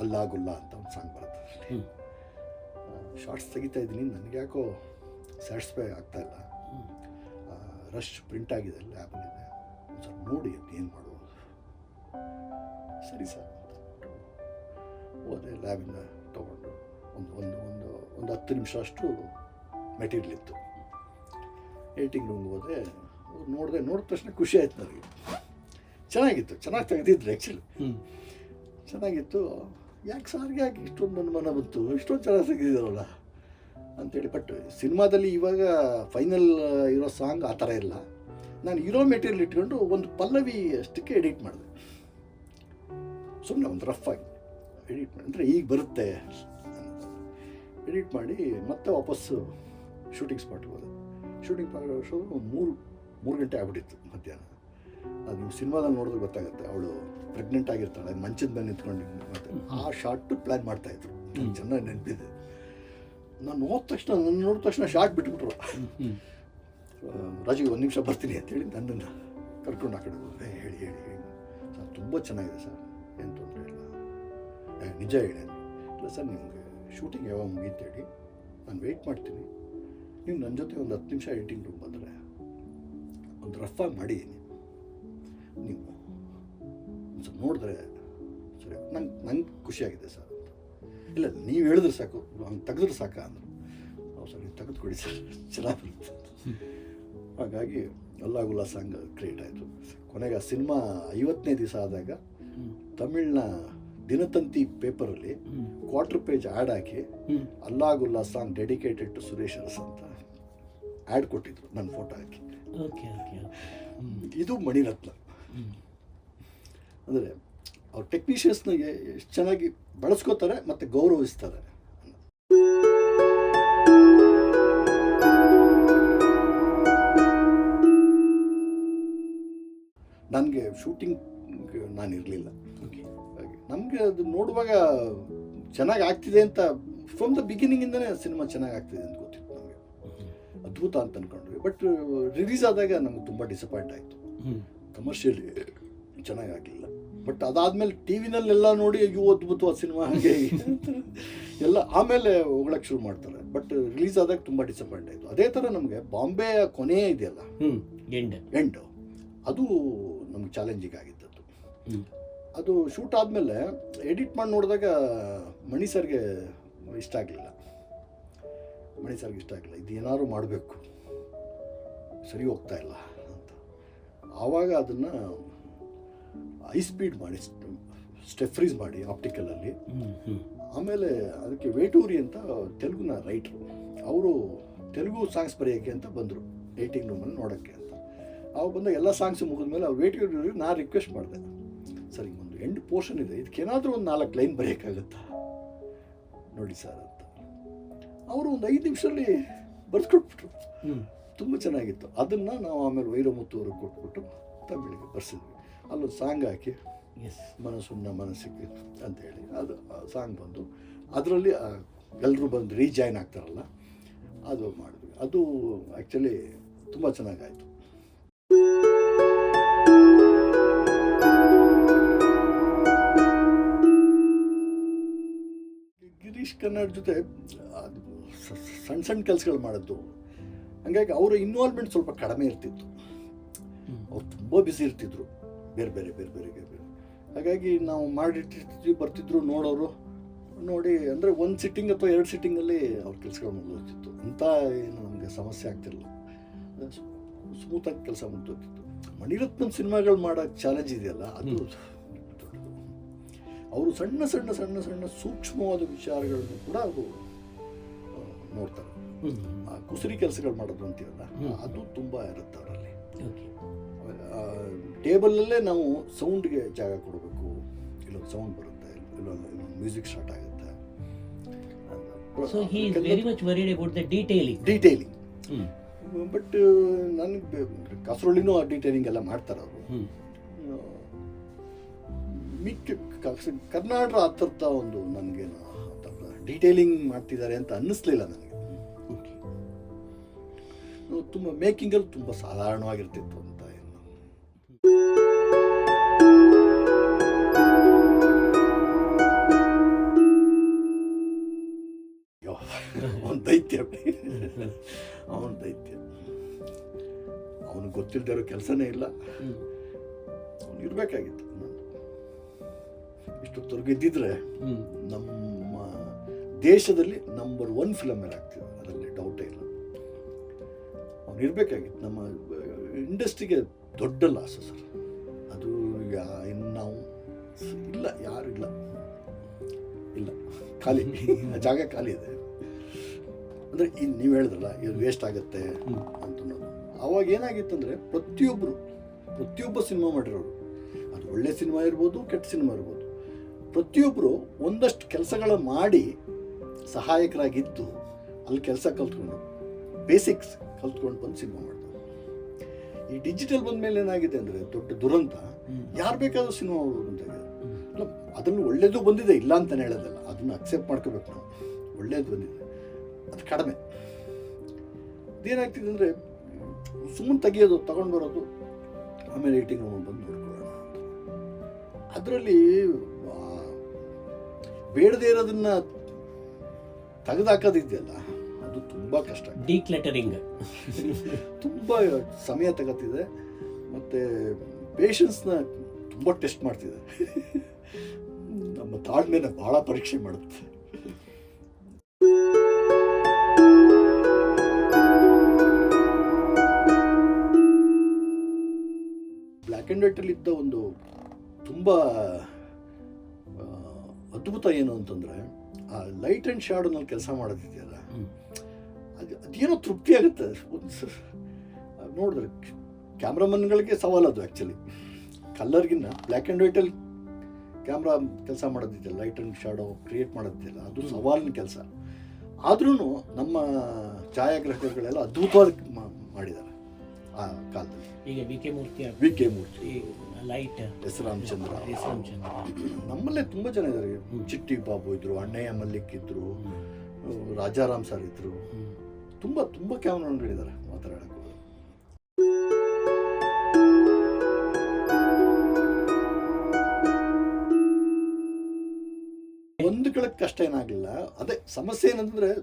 ಅಲ್ಲಾಗುಲ್ಲ ಅಂತ ಒಂದು ಸಾಂಗ್ ಬರುತ್ತೆ ಶಾರ್ಟ್ಸ್ ತೆಗಿತಾ ಇದ್ದೀನಿ. ನನಗೆ ಯಾಕೋ ಸ್ಯಾಟಿಸ್ಫೈ ಆಗ್ತಾ ಇಲ್ಲ. ರಶ್ ಪ್ರಿಂಟ್ ಆಗಿದೆ ಲ್ಯಾಬಲ್ಲಿದೆ ಒಂದು ಸ್ವಲ್ಪ ನೋಡಿ ಏನು ಮಾಡೋದು ಸರಿ ಸರ್. ಹೋದೆ ಲ್ಯಾಬಿಂದ ತೊಗೊಂಡು. ಒಂದು ಒಂದು ಒಂದು ಒಂದು ಹತ್ತು ನಿಮಿಷ ಅಷ್ಟು ಮೆಟೀರಿಯಲ್ ಇತ್ತು. ಏಟಿಂಗ್ ರೂಮ್ಗೆ ಹೋದೆ. ನೋಡಿದೆ ನೋಡಿದ ತಕ್ಷಣ ಖುಷಿ ಆಯ್ತು ನನಗೆ. ಚೆನ್ನಾಗಿತ್ತು ಚೆನ್ನಾಗಿ ತೆಗೆದಿದ್ರು ಆ್ಯಕ್ಚುಲಿ ಚೆನ್ನಾಗಿತ್ತು. ಯಾಕೆ ಸಾರಿಗೆ ಯಾಕೆ ಇಷ್ಟೊಂದು ಅನುಮಾನ ಬಂತು? ಇಷ್ಟೊಂದು ಚೆನ್ನಾಗಿ ತೆಗೆದಿದ್ದಾರಲ್ಲ? ಅಂತೇಳಿ ಬಟ್ ಸಿನಿಮಾದಲ್ಲಿ ಇವಾಗ ಫೈನಲ್ ಇರೋ ಸಾಂಗ್ ಆ ಥರ ಇಲ್ಲ. ನಾನು ಇರೋ ಮೆಟೀರಿಯಲ್ ಇಟ್ಕೊಂಡು ಒಂದು ಪಲ್ಲವಿ ಅಷ್ಟಕ್ಕೆ ಎಡಿಟ್ ಮಾಡಿದೆ. ಸುಮ್ಮನೆ ಒಂದು ರಫ್ ಆಗಿ. ಎಡಿಟ್ ಅಂದರೆ ಈಗ ಬರುತ್ತೆ ಎಡಿಟ್ ಮಾಡಿ ಮತ್ತೆ ವಾಪಸ್ಸು ಶೂಟಿಂಗ್ ಸ್ಪಾಟ್ಗೆ ಹೋದೆ. ಶೂಟಿಂಗ್ ಸ್ಪಾಟ್ ಒಂದು ಮೂರು ಮೂರು ಗಂಟೆ ಆಗ್ಬಿಟ್ಟಿತ್ತು ಮಧ್ಯಾಹ್ನ. ಅದು ನೀವು ಸಿನಿಮಾದಲ್ಲಿ ನೋಡಿದ್ರೆ ಗೊತ್ತಾಗುತ್ತೆ ಅವಳು ಪ್ರೆಗ್ನೆಂಟ್ ಆಗಿರ್ತಾಳೆ ಮಂಚದ ಮೇಲೆ ನಿಂತ್ಕೊಂಡು ಮತ್ತೆ ಆ ಶಾರ್ಟು ಪ್ಲ್ಯಾನ್ ಮಾಡ್ತಾಯಿದ್ರು. ಚೆನ್ನಾಗಿ ನೆನಪಿದೆ. ನಾನು ಹೋದ ತಕ್ಷಣ ನನ್ನ ನೋಡಿದ ತಕ್ಷಣ ಶಾರ್ಟ್ ಬಿಟ್ಬಿಟ್ರು. ರಾಜೀವ್ ಒಂದು ನಿಮಿಷ ಬರ್ತೀನಿ ಅಂತೇಳಿ ನನ್ನನ್ನು ಕರ್ಕೊಂಡು ಆ ಕಡೆ ಹೇಳಿ ಹೇಳಿ ಹೇಳಿ. ಸರ್ ತುಂಬ ಚೆನ್ನಾಗಿದೆ ಸರ್. ಏನು ತೊಂದರೆ ಇಲ್ಲ. "ಏ, ನಿಜ ಹೇಳಿ. ಅಂದ್ರು. ಇಲ್ಲ ಸರ್ ನಿಮಗೆ ಶೂಟಿಂಗ್ ಯಾವಾಗ ಮುಗೀತೇಳಿ ನಾನು ವೆಯ್ಟ್ ಮಾಡ್ತೀನಿ. ನೀವು ನನ್ನ ಜೊತೆ ಒಂದು ಹತ್ತು ನಿಮಿಷ ಎಡಿಟಿಂಗ್ ರೂಮ್ ಬಂದರೆ ಒಂದು ರಫ್ ಆಗಿ ಮಾಡಿ ನೀವು ಒಂದು ಸ್ವಲ್ಪ ನೋಡಿದ್ರೆ ಸರಿ ನಂಗೆ ನಂಗೆ ಖುಷಿಯಾಗಿದೆ ಸರ್ ಇಲ್ಲ ನೀವು ಹೇಳಿದ್ರೆ ಸಾಕು ಹಂಗೆ ತೆಗೆದ್ರೆ ಸಾಕ ಅಂದರು. ಹೌದು ಸರ್ ನೀವು ತೆಗೆದು ಕೊಡಿ ಸರ್ ಚೆನ್ನಾಗಿ ಬರುತ್ತೆ ಹಾಗಾಗಿ ಅಲ್ಲಾಗುಲ್ಲ ಸಾಂಗ್ ಕ್ರಿಯೇಟ್ ಆಯಿತು. ಕೊನೆಗೆ ಆ ಸಿನಿಮಾ ಐವತ್ತನೇ ದಿವಸ ಆದಾಗ ತಮಿಳ್ನ ದಿನತಂತಿ ಪೇಪರಲ್ಲಿ ಅಲ್ಲಿ ಕ್ವಾರ್ಟರ್ ಪೇಜ್ ಆ್ಯಡ್ ಹಾಕಿ ಅಲ್ಲಾ ಅಲ್ಲಾಗುಲ್ಲ song dedicated to Suresh Aras ಅಂತ ಆ್ಯಡ್ ಕೊಟ್ಟಿದ್ರು ನನ್ನ ಫೋಟೋ ಹಾಕಿ. ಓಕೆ ಓಕೆ ಇದು ಮಣಿರತ್ನ. ಅಂದರೆ ಅವ್ರ ಟೆಕ್ನಿಷಿಯನ್ಸ್ನ ಎಷ್ಟು ಚೆನ್ನಾಗಿ ಬಳಸ್ಕೋತಾರೆ ಮತ್ತು ಗೌರವಿಸ್ತಾರೆ. ನನಗೆ ಶೂಟಿಂಗ್ ನಾನು ಇರಲಿಲ್ಲ. ನಮಗೆ ಅದು ನೋಡುವಾಗ ಚೆನ್ನಾಗಿ ಆಗ್ತಿದೆ ಅಂತ ಫ್ರಮ್ ದ ಬಿಗಿನಿಂಗಿಂದನೇ ಸಿನಿಮಾ ಚೆನ್ನಾಗಿ ಆಗ್ತಿದೆ ಅಂತ ಗೊತ್ತಿತ್ತು ನಮಗೆ. ಅದ್ಭುತ ಅಂತ ಅಂದ್ಕೊಂಡ್ವಿ ಬಟ್ ರಿಲೀಸ್ ಆದಾಗ ನಮ್ಗೆ ತುಂಬ ಡಿಸಪಾಯಿಂಟ್ ಆಯಿತು. ಕಮರ್ಷಿಯಲಿ ಚೆನ್ನಾಗಿ ಆಗಲಿಲ್ಲ. ಬಟ್ ಅದಾದಮೇಲೆ ಟಿ ವಿನಲ್ಲೆಲ್ಲ ನೋಡಿ ಅಯ್ಯೋ ಅದ್ಭುತವಾದ ಸಿನಿಮಾ ಹಾಗೆ ಅಂತ ಎಲ್ಲ ಆಮೇಲೆ ಹೊಗಳಕ್ಕೆ ಶುರು ಮಾಡ್ತಾರೆ. ಬಟ್ ರಿಲೀಸ್ ಆದಾಗ ತುಂಬ ಡಿಸಪಾಯಿಂಟ್ ಆಯಿತು. ಅದೇ ಥರ ನಮಗೆ ಬಾಂಬೆಯ ಕೊನೆ ಇದೆಯಲ್ಲ? ಎಂಡ್. ಎಂಡು. ಅದು ನಮ್ಗೆ ಚಾಲೆಂಜಿಂಗ್ ಆಗಿದ್ದದ್ದು. ಅದು ಶೂಟ್ ಆದಮೇಲೆ ಎಡಿಟ್ ಮಾಡಿ ನೋಡಿದಾಗ ಮಣಿ ಸರ್ಗೆ ಇಷ್ಟ ಆಗಲಿಲ್ಲ. ಮಣಿ ಸರ್ಗೆ ಇಷ್ಟ ಆಗಲಿಲ್ಲ. ಇದು ಏನಾದ್ರು ಮಾಡಬೇಕು. ಸರಿ ಹೋಗ್ತಾ ಇಲ್ಲ ಅಂತ. ಆವಾಗ ಅದನ್ನು ಐ ಸ್ಪೀಡ್ ಮಾಡಿ ಸ್ಟೆಪ್ ಫ್ರೀಸ್ ಮಾಡಿ ಆಪ್ಟಿಕಲಲ್ಲಿ ಆಮೇಲೆ ಅದಕ್ಕೆ ವೇಟೂರಿ ಅಂತ ತೆಲುಗುನ ರೈಟ್ರು ಅವರು ತೆಲುಗು ಸಾಂಗ್ಸ್ ಬರೆಯೋಕ್ಕೆ ಅಂತ ಬಂದರು ಏಟಿಂಗ್ ರೂಮಲ್ಲಿ ನೋಡೋಕ್ಕೆ ಅಂತ. ಅವಾಗ ಬಂದಾಗ ಎಲ್ಲ ಸಾಂಗ್ಸ್ ಮುಗಿದ್ಮೇಲೆ ಅವ್ರು ವೇಟೂರಿ ನಾನು ರಿಕ್ವೆಸ್ಟ್ ಮಾಡಿದೆ. ಸರಿ ಎಂಡ್ ಪೋರ್ಷನ್ ಇದೆ. ಇದಕ್ಕೇನಾದರೂ ಒಂದು ನಾಲ್ಕು ಲೈನ್ ಬರೆಯೋಕ್ಕಾಗತ್ತಾ? ನೋಡಿ ಸರ್ ಅಂತ. ಅವರು ಒಂದು ಐದು ನಿಮಿಷದಲ್ಲಿ ಬರೆದ್ಕೊಟ್ಬಿಟ್ರು ತುಂಬ ಚೆನ್ನಾಗಿತ್ತು. ಅದನ್ನು ನಾವು ಆಮೇಲೆ ವೈರಮುತ್ತು ಅವ್ರಿಗೆ ಕೊಟ್ಬಿಟ್ಟು ತಮಿಳಿಗೆ ಬರ್ಸಿದ್ವಿ. ಅಲ್ಲೊಂದು ಸಾಂಗ್ ಹಾಕಿ. ಎಸ್ ಮನಸ್ಸುನ್ನ ಮನಸ್ಸಿಗೆ ಅಂತೇಳಿ ಅದು ಸಾಂಗ್ ಬಂದು. ಅದರಲ್ಲಿ ಎಲ್ಲರೂ ಬಂದು ರೀಜಾಯ್ನ್ ಆಗ್ತಾರಲ್ಲ? ಅದು ಮಾಡಿದ್ವಿ. ಅದು ಆ್ಯಕ್ಚುಲಿ ತುಂಬ ಚೆನ್ನಾಗಾಯಿತು. ಗಿರೀಶ್ ಕನ್ನಡ ಜೊತೆ ಅದು ಸಣ್ಣ ಸಣ್ಣ ಕೆಲಸಗಳು ಮಾಡಿದ್ದು. ಹಂಗಾಗಿ ಅವರ ಇನ್ವಾಲ್ವ್ಮೆಂಟ್ ಸ್ವಲ್ಪ ಕಡಿಮೆ ಇರ್ತಿತ್ತು. ಅವ್ರು ತುಂಬ ಬಿಸಿ ಇರ್ತಿದ್ರು. ಬೇರೆ ಬೇರೆ ಬೇರೆ ಬೇರೆ ಬೇರೆ ಬೇರೆ. ಹಾಗಾಗಿ ನಾವು ಮಾಡಿಟ್ಟಿರ್ತಿದ್ವಿ ಬರ್ತಿದ್ರು ನೋಡೋರು. ನೋಡಿ ಅಂದರೆ ಒಂದು ಸಿಟ್ಟಿಂಗ್ ಅಥವಾ ಎರಡು ಸಿಟ್ಟಿಂಗಲ್ಲಿ ಅವ್ರ ಕೆಲಸಗಳು ಮುಗಿದೋಗ್ತಿತ್ತು ಅಂಥ ಏನು ನಮಗೆ ಸಮಸ್ಯೆ ಆಗ್ತಿರಲಿಲ್ಲ. ಸ್ಮೂತಾಗಿ ಕೆಲಸ ಮುಗಿದೋಗ್ತಿತ್ತು ಮಣಿರತ್ನಂ ಸಿನಿಮಾಗಳು ಮಾಡೋ ಚಾಲೆಂಜ್ ಇದೆಯಲ್ಲ ಅದು ಅವರು ಸಣ್ಣ ಸಣ್ಣ ಸಣ್ಣ ಸಣ್ಣ ಸೂಕ್ಷ್ಮವಾದ ವಿಚಾರಗಳನ್ನು ಕೂಡ ಅವರು ನೋಡ್ತಾರೆ. ಆ ಕುಸುರಿ ಕೆಲಸಗಳು ಮಾಡೋದು ಅಂತೀರಲ್ಲ ಅದು ತುಂಬ ಇರುತ್ತೆ ಅವರಲ್ಲಿ. ಓಕೆ. ಟೇಬಲಲ್ಲೇ ನಾವು ಸೌಂಡ್ಗೆ ಜಾಗ ಕೊಡಬೇಕು. ಇಲ್ಲೊಂದು ಸೌಂಡ್ ಬರುತ್ತೆ ಇಲ್ಲೊಂದು ಮ್ಯೂಸಿಕ್ ಸ್ಟಾರ್ಟ್ ಆಗುತ್ತೆ. ಡೀಟೇಲಿಂಗ್ ಬಟ್ ನನಗೆ ಕಾಸರೊಳ್ಳಿನೂ ಆ ಡೀಟೇಲಿಂಗ್ ಎಲ್ಲ ಮಾಡ್ತಾರೆ ಅವರು. ಮಿಕ್ಕ ಕರ್ನಾಟಕ ಹತ್ತಿರ್ತ ಒಂದು ನನಗೆ ಡೀಟೇಲಿಂಗ್ ಮಾಡ್ತಿದ್ದಾರೆ ಅಂತ ಅನ್ನಿಸ್ಲಿಲ್ಲ ನನಗೆ. ಓಕೆ ತುಂಬ ಮೇಕಿಂಗಲ್ಲಿ ತುಂಬ ಸಾಧಾರಣವಾಗಿರ್ತಿತ್ತು ಅಂತ ಏನು. ಅವನ ದೈತ್ಯ. ಅವನ ದೈತ್ಯ. ಅವನಿಗೆ ಗೊತ್ತಿಲ್ಲದೆ ಇರೋ ಕೆಲಸನೇ ಇಲ್ಲ. ಅವ್ನು ಇರಬೇಕಾಗಿತ್ತು. ಇಷ್ಟೊತ್ತವರೆಗೂ ತೊರಗಿದ್ದಿದ್ರೆ ನಮ್ಮ ದೇಶದಲ್ಲಿ ನಂಬರ್ ಒನ್ ಫಿಲಮ್ ಮೇಲೆ ಆಗ್ತಿದೆ. ಅದರಲ್ಲಿ ಡೌಟೇ ಇಲ್ಲ. ಅವ್ನು ಇರಬೇಕಾಗಿತ್ತು. ನಮ್ಮ ಇಂಡಸ್ಟ್ರಿಗೆ ದೊಡ್ಡ ಲಾಸ್ ಸರ್. ಅದು ಯಾ ಇನ್ನು ನಾವು ಇಲ್ಲ ಯಾರು ಇಲ್ಲ. ಇಲ್ಲ. ಖಾಲಿ. ಜಾಗ ಖಾಲಿ ಇದೆ. ಅಂದರೆ ಇನ್ನು ನೀವು ಹೇಳಿದ್ರಲ್ಲ ಇದು ವೇಸ್ಟ್ ಆಗುತ್ತೆ. ಅಂತ ನೋಡಿ ಅವಾಗ ಏನಾಗಿತ್ತಂದರೆ ಪ್ರತಿಯೊಬ್ಬರು ಪ್ರತಿಯೊಬ್ಬ ಸಿನಿಮಾ ಮಾಡಿರೋರು ಅದು ಒಳ್ಳೆ ಸಿನಿಮಾ ಇರ್ಬೋದು ಕೆಟ್ಟ ಸಿನಿಮಾ ಇರ್ಬೋದು ಪ್ರತಿಯೊಬ್ಬರು ಒಂದಷ್ಟು ಕೆಲಸಗಳ ಮಾಡಿ ಸಹಾಯಕರಾಗಿದ್ದು ಅಲ್ಲಿ ಕೆಲಸ ಕಲ್ತ್ಕೊಂಡು ಬೇಸಿಕ್ಸ್ ಕಲ್ತ್ಕೊಂಡು ಬಂದು ಸಿನಿಮಾ ಮಾಡ್ತಾರೆ ಈ ಡಿಜಿಟಲ್ ಬಂದ ಮೇಲೆ ಏನಾಗಿದೆ ಅಂದರೆ ದೊಡ್ಡ ದುರಂತ. ಯಾರು ಬೇಕಾದರೂ ಸಿನಿಮಾ ಮಾಡ್ಬೋದು ಅಂತ ಇದೆ ಅದನ್ನು ಒಳ್ಳೇದು ಬಂದಿದೆ ಇಲ್ಲ ಅಂತ ಹೇಳೋದಲ್ಲ ಅದನ್ನು ಅಕ್ಸೆಪ್ಟ್ ಮಾಡ್ಕೋಬೇಕು ನಾವು. ಒಳ್ಳೇದು ಬಂದಿದೆ. ಅದು ಕಡಿಮೆ. ಅದೇನಾಗ್ತಿದೆ ಅಂದರೆ ಸುಮ್ಮನೆ ತೆಗಿಯೋದು ತಗೊಂಡು ಬರೋದು ಆಮೇಲೆ ಏಟಿಂಗ್ ರೂಮ್ ಬಂದು ನೋಡ್ಕೊಳ್ಳೋಣ ಅದರಲ್ಲಿ ಬೇಡದೇ ಇರೋದನ್ನ ತೆಗೆದಾಕೋದಿದೆಯಲ್ಲ ಅದು ತುಂಬ ಕಷ್ಟ. ಡಿಕ್ಲೆಟರಿಂಗ್ ತುಂಬ ಸಮಯ ತಗತ್ತಿದೆ ಮತ್ತು ಪೇಷನ್ಸ್ನ ತುಂಬ ಟೆಸ್ಟ್ ಮಾಡ್ತಿದೆ. ನಮ್ಮ ತಾಳ್ಮೆನ ಭಾಳ ಪರೀಕ್ಷೆ ಮಾಡುತ್ತೆ. ಬ್ಲ್ಯಾಕ್ ಆ್ಯಂಡ್ ವೈಟಲ್ಲಿ ಇದ್ದ ಒಂದು ತುಂಬ ಅದ್ಭುತ ಏನು ಅಂತಂದರೆ ಆ ಲೈಟ್ ಆ್ಯಂಡ್ ಶ್ಯಾಡೋನಲ್ಲಿ ಕೆಲಸ ಮಾಡೋದಿದೆಯಲ್ಲ ಅದು ಅದೇನೋ ತೃಪ್ತಿ ಆಗುತ್ತೆ. ಒಂದು ನೋಡಿದ್ರೆ ಕ್ಯಾಮ್ರಾಮನ್ಗಳಿಗೆ ಸವಾಲು ಅದು ಆ್ಯಕ್ಚುಲಿ ಕಲ್ಲರ್ಗಿನ್ನ ಬ್ಲ್ಯಾಕ್ ಆ್ಯಂಡ್ ವೈಟಲ್ಲಿ ಕ್ಯಾಮ್ರಾ ಕೆಲಸ ಮಾಡೋದಿದೆಯಲ್ಲ ಲೈಟ್ ಆ್ಯಂಡ್ ಶ್ಯಾಡೋ ಕ್ರಿಯೇಟ್ ಮಾಡೋದಿದೆಯಲ್ಲ ಅದು ಸವಾಲಿನ ಕೆಲಸ. ಆದ್ರೂ ನಮ್ಮ ಛಾಯಾಗ್ರಾಹಕರುಗಳೆಲ್ಲ ಅದ್ಭುತವಾಗಿ ಮಾಡಿದ್ದಾರೆ ಆ ಕಾಲದಲ್ಲಿ. ಈಗ V K Murthy V K Murthy. Light S Ramachandra S Ramachandra ನಮ್ಮಲ್ಲೇ ತುಂಬ ಜನ ಇದ್ದಾರೆ. ಚಿಟ್ಟಿ ಬಾಬು ಇದ್ರು ಅಣ್ಣಯ್ಯ ಮಲ್ಲಿಕ್ ಇದ್ರು ರಾಜಾರಾಮ್ ಸರ್ ಇದ್ರು. ತುಂಬಾ ತುಂಬ ಕ್ಯಾಮ್ರಾಗಳಿದ್ದಾರೆ ಮಾತಾಡೋಕ್ಕೆ ಒಂದು ಕೆಳಕ್ಕೆ ಕಷ್ಟ ಏನಾಗಲಿಲ್ಲ. ಅದೇ ಸಮಸ್ಯೆ ಏನಂದ್ರೆ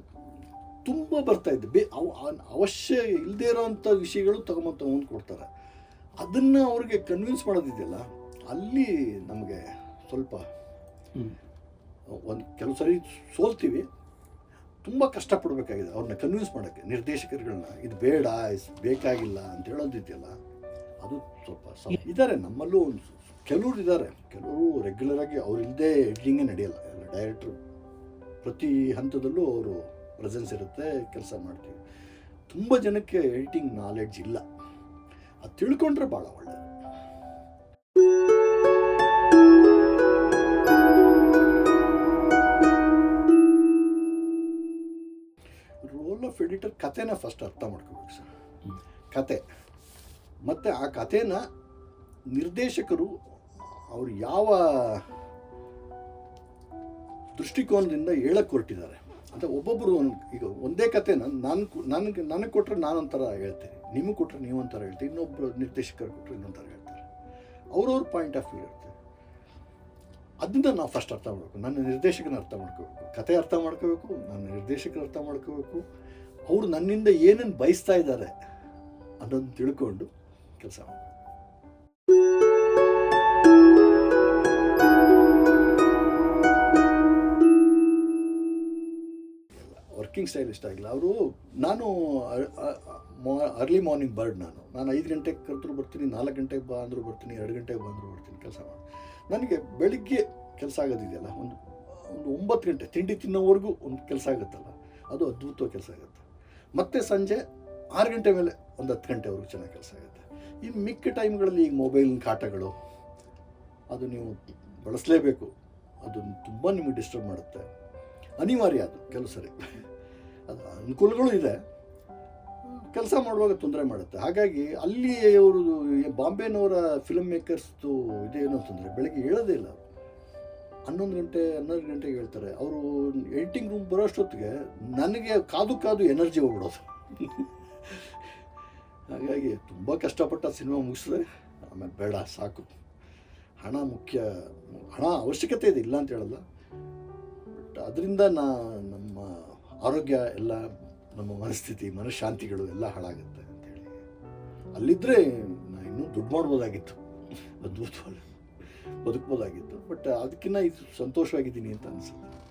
ತುಂಬ ಬರ್ತಾ ಇದ್ದು. ಬೇ ಅವ ಅವ್- ಅವಶ್ಯ ಇಲ್ಲದೆ ಇರೋವಂಥ ವಿಷಯಗಳು ತಗೊಂಬಂದು ತಗೊಂಡು ಕೊಡ್ತಾರೆ. ಅದನ್ನು ಅವ್ರಿಗೆ ಕನ್ವಿನ್ಸ್ ಮಾಡೋದಿದೆಯಲ್ಲ ಅಲ್ಲಿ ನಮಗೆ ಸ್ವಲ್ಪ ಒಂದು ಕೆಲವು ಸರಿ ಸೋಲ್ತೀವಿ. ತುಂಬ ಕಷ್ಟಪಡಬೇಕಾಗಿದೆ ಅವ್ರನ್ನ ಕನ್ವಿನ್ಸ್ ಮಾಡೋಕ್ಕೆ ನಿರ್ದೇಶಕರುಗಳನ್ನ ಇದು ಬೇಡ ಬೇಕಾಗಿಲ್ಲ ಅಂತ ಹೇಳೋದಿದೆಯಲ್ಲ ಅದು ಸ್ವಲ್ಪ ಸ- ಇದ್ದಾರೆ ನಮ್ಮಲ್ಲೂ ಒಂದು ಕೆಲವರು ಇದ್ದಾರೆ ಕೆಲವರು ರೆಗ್ಯುಲರ್ ಆಗಿ ಅವ್ರು ಇಲ್ಲದೆ ಎಡಿಟಿಂಗೇ ನಡೆಯಲ್ಲ ಎಲ್ಲ ಡೈರೆಕ್ಟ್ರು ಪ್ರತಿ ಹಂತದಲ್ಲೂ ಅವರು ಪ್ರೆಸೆನ್ಸ್ ಇರುತ್ತೆ ಕೆಲಸ ಮಾಡ್ತೀವಿ. ತುಂಬ ಜನಕ್ಕೆ ಎಡಿಟಿಂಗ್ ನಾಲೆಡ್ಜ್ ಇಲ್ಲ. ಅದು ತಿಳ್ಕೊಂಡ್ರೆ ಭಾಳ ಒಳ್ಳೆಯದು ರೋಲ್ ಆಫ್ ಎಡಿಟರ್ ಕಥೆನ ಫಸ್ಟ್ ಅರ್ಥ ಮಾಡ್ಕೋಬೇಕು ಸರ್. ಕತೆ. ಮತ್ತು ಆ ಕಥೆನ ನಿರ್ದೇಶಕರು ಅವರು ಯಾವ ದೃಷ್ಟಿಕೋನದಿಂದ ಹೇಳಕ್ಕೆ ಹೊರಟಿದ್ದಾರೆ. ಅಂತ ಒಬ್ಬೊಬ್ಬರು ಒಂದು, ಈಗ ಒಂದೇ ಕಥೆನ ನಾನು ನನಗೆ ನನಗೆ ಕೊಟ್ಟರೆ ನಾನೊಂಥರ ಹೇಳ್ತೀನಿ. ನಿಮಗೆ ಕೊಟ್ಟರೆ ನೀವು ಒಂಥರ ಹೇಳ್ತೀನಿ ಇನ್ನೊಬ್ಬರು ನಿರ್ದೇಶಕರು ಕೊಟ್ಟರೆ ಇನ್ನೊಂಥರ ಹೇಳ್ತಾರೆ. ಅವ್ರವ್ರ ಪಾಯಿಂಟ್ ಆಫ್ ವ್ಯೂ ಇರುತ್ತೆ. ಅದನ್ನ ನಾವು ಫಸ್ಟ್ ಅರ್ಥ ಮಾಡಬೇಕು. ನನ್ನ ನಿರ್ದೇಶಕನ ಅರ್ಥ ಮಾಡ್ಕೋಬೇಕು. ಕತೆ ಅರ್ಥ ಮಾಡ್ಕೋಬೇಕು, ನನ್ನ ನಿರ್ದೇಶಕನ ಅರ್ಥ ಮಾಡ್ಕೋಬೇಕು. ಅವರು ನನ್ನಿಂದ ಏನೇನು ಬಯಸ್ತಾ ಇದ್ದಾರೆ ಅನ್ನೋದನ್ನ ತಿಳ್ಕೊಂಡು ಕೆಲಸ ಮಾಡಬೇಕು. ವರ್ಕಿಂಗ್ ಸ್ಟೈಲ್ ಇಷ್ಟ ಆಗಿಲ್ಲ. ಅವರು ನಾನು ಅರ್ಲಿ ಮಾರ್ನಿಂಗ್ ಬರ್ಡ್ ನಾನು. ನಾನು ಐದು ಗಂಟೆಗೆ ಕರೆದ್ರು ಬರ್ತೀನಿ, ನಾಲ್ಕು ಗಂಟೆಗೆ ಬಾ ಅಂದರೂ ಬರ್ತೀನಿ, ಎರಡು ಗಂಟೆಗೆ ಬಂದರೂ ಬರ್ತೀನಿ ಕೆಲಸ ಮಾಡಿ. ನನಗೆ ಬೆಳಿಗ್ಗೆ ಕೆಲಸ ಆಗೋದಿದೆಯಲ್ಲ, ಒಂದು ಒಂದು ಒಂಬತ್ತು ಗಂಟೆ, ತಿಂಡಿ ತಿನ್ನೋವರೆಗೂ ಒಂದು ಕೆಲಸ ಆಗುತ್ತಲ್ಲ, ಅದು ಅದ್ಭುತವಾಗಿ ಕೆಲಸ ಆಗುತ್ತೆ. ಮತ್ತು ಸಂಜೆ ಆರು ಗಂಟೆ ಮೇಲೆ ಒಂದು ಹತ್ತು ಗಂಟೆವರೆಗೂ ಚೆನ್ನಾಗಿ ಕೆಲಸ ಆಗುತ್ತೆ. ಇನ್ನು ಮಿಕ್ಕ ಟೈಮ್ಗಳಲ್ಲಿ ಈಗ ಮೊಬೈಲ್ ಕಾಟಗಳು, ಅದು ನೀವು ಬಳಸಲೇಬೇಕು. ಅದು ತುಂಬ ನಿಮಗೆ ಡಿಸ್ಟರ್ಬ್ ಮಾಡುತ್ತೆ. ಅನಿವಾರ್ಯ ಅದು, ಕೆಲವು ಸರಿ. ಅದು ಅನುಕೂಲಗಳು ಇದೆ. ಕೆಲಸ ಮಾಡುವಾಗ ತೊಂದರೆ ಮಾಡುತ್ತೆ. ಹಾಗಾಗಿ ಅಲ್ಲಿ ಅವರು ಬಾಂಬೆನವರ ಫಿಲಮ್ ಮೇಕರ್ಸ್ದು ಇದೇನು ಅಂತಂದರೆ ಬೆಳಗ್ಗೆ ಹೇಳೋದೇ ಇಲ್ಲ. ಹನ್ನೊಂದು ಗಂಟೆ ಹನ್ನೊಂದು ಗಂಟೆಗೆ ಹೇಳ್ತಾರೆ. ಅವರು ಎಡಿಟಿಂಗ್ ರೂಮ್ ಬರೋಷ್ಟೊತ್ತಿಗೆ ನನಗೆ ಕಾದು ಕಾದು ಎನರ್ಜಿ ಹೋಗ್ಬಿಡೋದು. ಹಾಗಾಗಿ ತುಂಬ ಕಷ್ಟಪಟ್ಟ ಸಿನಿಮಾ ಮುಗಿಸಿದೆ ಆಮೇಲೆ ಬೇಡ, ಸಾಕು. ಹಣ ಮುಖ್ಯ, ಹಣ ಅವಶ್ಯಕತೆ ಇದೆ ಇಲ್ಲ ಅಂತ ಹೇಳಲ್ಲ. ಬಟ್ ಅದರಿಂದ ನಾ ನಮ್ಮ ಆರೋಗ್ಯ ಎಲ್ಲ ನಮ್ಮ ಮನಸ್ಥಿತಿ, ಮನಃಶಾಂತಿಗಳು ಎಲ್ಲ ಹಾಳಾಗುತ್ತೆ ಅಂತೇಳಿ. ಅಲ್ಲಿದ್ದರೆ ನಾನು ಇನ್ನೂ ದುಡ್ಡು ಮಾಡ್ಬೋದಾಗಿತ್ತು. ಅದ್ಭುತವಾಗಿ ಬದುಕ್ಬೋದಾಗಿತ್ತು. ಬಟ್ ಅದಕ್ಕಿಂತ ಇದು ಸಂತೋಷವಾಗಿದ್ದೀನಿ ಅಂತ ಅನಿಸುತ್ತೆ.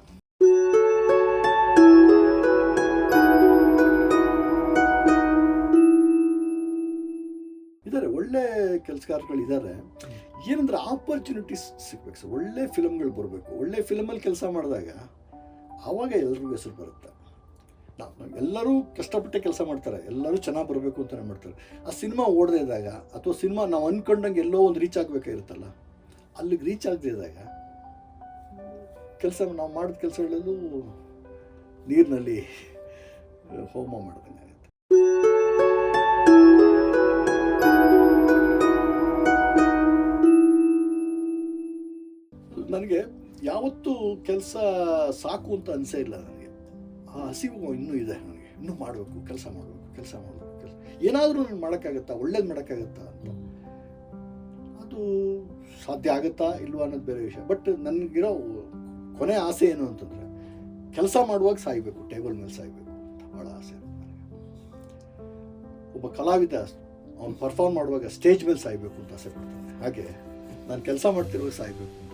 ಇದ್ದಾರೆ ಒಳ್ಳೆ ಕೆಲಸಗಾರಗಳಿದ್ದಾರೆ ಏನಂದ್ರೆ ಆಪರ್ಚುನಿಟೀಸ್ ಸಿಗ್ಬೇಕು. ಸರ್ ಒಳ್ಳೆ ಫಿಲಮ್ಗಳು ಬರಬೇಕು. ಒಳ್ಳೆ ಫಿಲಮಲ್ಲಿ ಕೆಲಸ ಮಾಡಿದಾಗ ಆವಾಗ ಎಲ್ರಿಗೂ ಹೆಸರು ಬರುತ್ತೆ. ನಾವು ಎಲ್ಲರೂ ಕಷ್ಟಪಟ್ಟೆ ಕೆಲಸ ಮಾಡ್ತಾರೆ, ಎಲ್ಲರೂ ಚೆನ್ನಾಗಿ ಬರಬೇಕು ಅಂತಲೇ ಮಾಡ್ತಾರೆ. ಆ ಸಿನಿಮಾ ಓಡದೇ ಇದ್ದಾಗ ಅಥವಾ ಸಿನಿಮಾ ನಾವು ಅಂದ್ಕೊಂಡಂಗೆ ಎಲ್ಲೋ ಒಂದು ರೀಚ್ ಆಗಬೇಕಾಗಿರುತ್ತಲ್ಲ ಅಲ್ಲಿಗೆ ರೀಚ್ ಆಗದೇ ಇದ್ದಾಗ ಕೆಲಸ ನಾವು ಮಾಡಿದ ಕೆಲಸಗಳೆಲ್ಲೂ ನೀರಿನಲ್ಲಿ ಹೋಮ ಆಗುತ್ತೆ. ನನಗೆ ಯಾವತ್ತೂ ಕೆಲಸ ಸಾಕು ಅಂತ ಅನಿಸೇ ಇಲ್ಲ ನನಗೆ. ಆ ಹಸಿವು ಇನ್ನೂ ಇದೆ ನನಗೆ. ಇನ್ನೂ ಮಾಡಬೇಕು, ಕೆಲಸ ಮಾಡಬೇಕು ಕೆಲಸ ಮಾಡಬೇಕು, ಕೆಲಸ. ಏನಾದರೂ ನಾನು ಮಾಡೋಕ್ಕಾಗತ್ತಾ? ಒಳ್ಳೇದು ಮಾಡೋಕ್ಕಾಗತ್ತಾ ಅಂತ. ಅದು ಸಾಧ್ಯ ಆಗುತ್ತಾ ಇಲ್ವಾ ಅನ್ನೋದು ಬೇರೆ ವಿಷಯ. ಬಟ್ ನನಗಿರೋ ಕೊನೆ ಆಸೆ ಏನು ಅಂತಂದರೆ, ಕೆಲಸ ಮಾಡುವಾಗ ಸಾಯ್ಬೇಕು, ಟೇಬಲ್ ಮೇಲೆ ಸಾಯ್ಬೇಕು ಅಂತ ಭಾಳ ಆಸೆ ಒಬ್ಬ ಕಲಾವಿದ ಅವ್ನು ಪರ್ಫಾರ್ಮ್ ಮಾಡುವಾಗ ಸ್ಟೇಜ್ ಮೇಲೆ ಸಾಯ್ಬೇಕು ಅಂತ ಆಸೆ ಪಡ್ತಾನೆ. ಹಾಗೆ, ನಾನು ಕೆಲಸ ಮಾಡ್ತಿರುವಾಗ ಸಾಯ್ಬೇಕು ಅಂತ.